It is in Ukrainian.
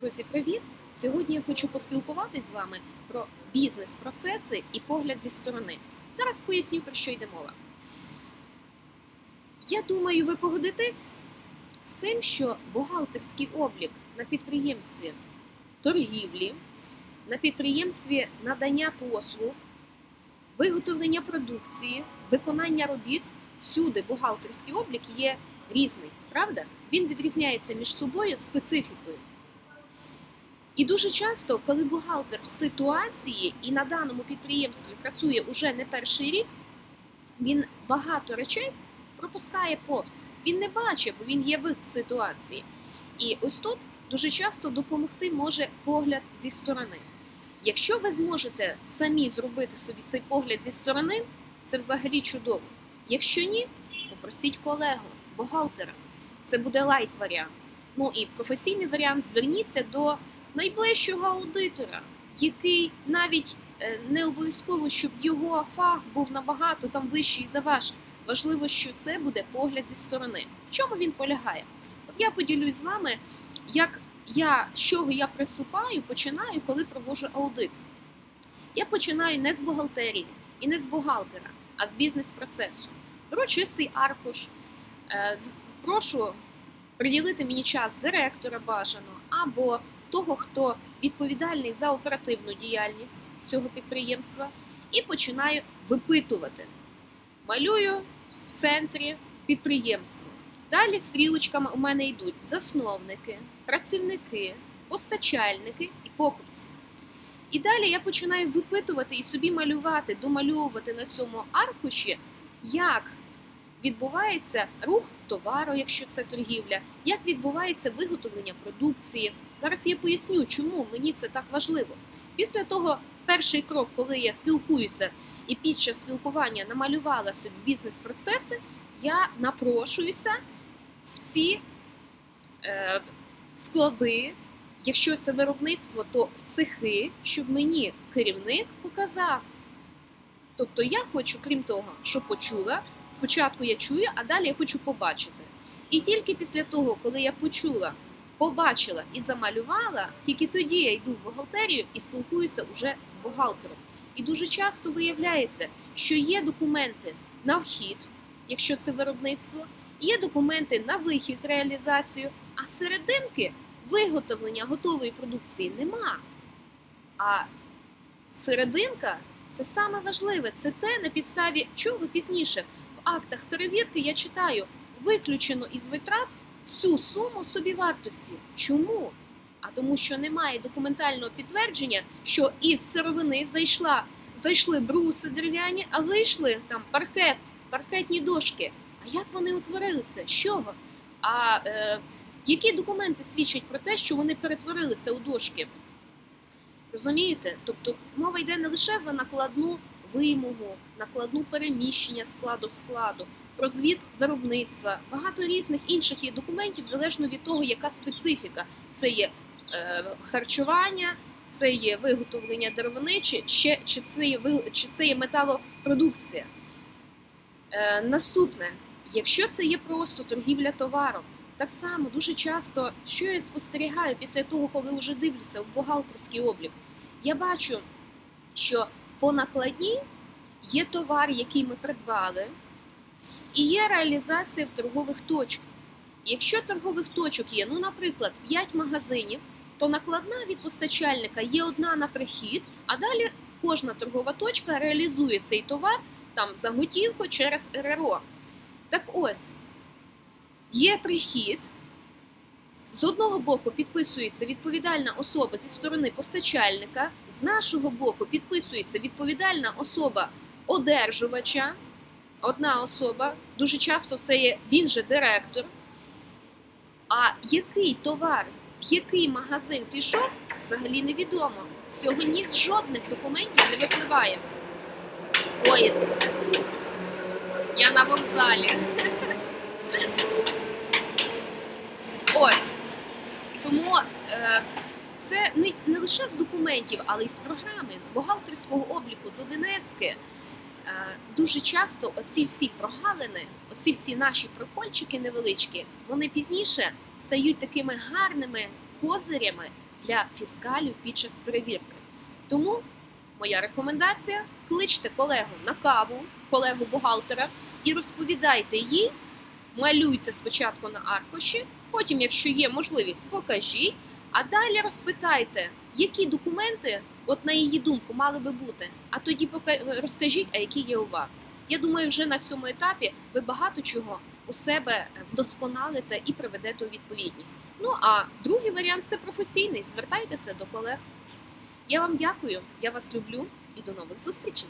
Друзі, привіт! Сьогодні я хочу поспілкуватись з вами про бізнес-процеси і погляд зі сторони. Зараз поясню, про що йде мова. Я думаю, ви погодитесь з тим, що бухгалтерський облік на підприємстві торгівлі, на підприємстві надання послуг, виготовлення продукції, виконання робіт всюди бухгалтерський облік є різний, правда? Він відрізняється між собою специфікою. І дуже часто, коли бухгалтер в ситуації і на даному підприємстві працює уже не перший рік, він багато речей пропускає повз. Він не бачить, бо він є в ситуації. І ось тут дуже часто допомогти може погляд зі сторони. Якщо ви зможете самі зробити собі цей погляд зі сторони, це взагалі чудово. Якщо ні, попросіть колегу, бухгалтера. Це буде лайт варіант. Ну і професійний варіант зверніться до найближчого аудитора, який навіть е, не обов'язково, щоб його фах був набагато там вищий за ваш. Важливо, що це буде погляд зі сторони. В чому він полягає? От я поділюсь з вами, як я з чого я приступаю, починаю, коли проводжу аудит. Я починаю не з бухгалтерії і не з бухгалтера, а з бізнес-процесу. Беру чистий аркуш, е, прошу приділити мені час директора бажано або того, хто відповідальний за оперативну діяльність цього підприємства, і починаю випитувати. Малюю в центрі підприємства. Далі стрілочками у мене йдуть засновники, працівники, постачальники і покупці. І далі я починаю випитувати і собі малювати, домальовувати на цьому аркуші, як відбувається рух товару, якщо це торгівля, як відбувається виготовлення продукції. Зараз я поясню, чому мені це так важливо. Pісля того, перший крок, коли я спілкуюся і під час спілкування намалювала собі бізнес-процеси, я напрошуюся в ці е, склади. Якщо це виробництво, то в цехи, щоб мені керівник показав. Тобто я хочу, крім того, що почула, спочатку я чую, а далі я хочу побачити. І тільки після того, коли я почула, побачила і замалювала, тільки тоді я йду в бухгалтерію і спілкуюся вже з бухгалтером. І дуже часто виявляється, що є документи на вхід, якщо це виробництво, є документи на вихід реалізацію, а серединки виготовлення готової продукції нема. А серединка це саме важливе, це те, на підставі чого пізніше в актах перевірки я читаю виключено із витрат всю суму собівартості. Чому? А тому, що немає документального підтвердження, що із сировини зайшла, зайшли бруси дерев'яні, а вийшли там паркет, паркетні дошки. А як вони утворилися? З чого? А е, які документи свідчать про те, що вони перетворилися у дошки? Розумієте? Тобто мова йде не лише за накладну вимогу, накладну переміщення складу в складу, про звіт виробництва, багато різних інших є документів, залежно від того, яка специфіка. Це є е, харчування, це є виготовлення деревини, чи, ще, чи, це є, чи це є металопродукція. Е, Наступне, якщо це є просто торгівля товаром, так само дуже часто, що я спостерігаю після того, коли вже дивлюся в бухгалтерський облік, я бачу, що по накладній є товар, який ми придбали, і є реалізація в торгових точках. Якщо торгових точок є, ну, наприклад, 5 магазинів, то накладна від постачальника є одна на прихід, а далі кожна торгова точка реалізує цей товар там за готівку через РРО. Так ось. Є прихід, з одного боку підписується відповідальна особа зі сторони постачальника, з нашого боку підписується відповідальна особа одержувача, одна особа, дуже часто це є він же директор. А який товар, в який магазин пішов, взагалі невідомо. Сьогодні з жодних документів не випливає. Поїзд. Я на вокзалі. Ось. Тому е, це не, не лише з документів, але й з програми, з бухгалтерського обліку, з ОДНСки. Е, дуже часто оці всі прогалини, оці всі наші прокольчики невеличкі, вони пізніше стають такими гарними козирями для фіскалів під час перевірки. Тому моя рекомендація: кличте колегу на каву, колегу бухгалтера, і розповідайте їй, малюйте спочатку на аркуші, потім, якщо є можливість, покажіть, а далі розпитайте, які документи, от на її думку, мали би бути. А тоді розкажіть, а які є у вас. Я думаю, вже на цьому етапі ви багато чого у себе вдосконалите і приведете у відповідність. Ну а другий варіант це професійний. Звертайтеся до колег. Я вам дякую, я вас люблю і до нових зустрічей.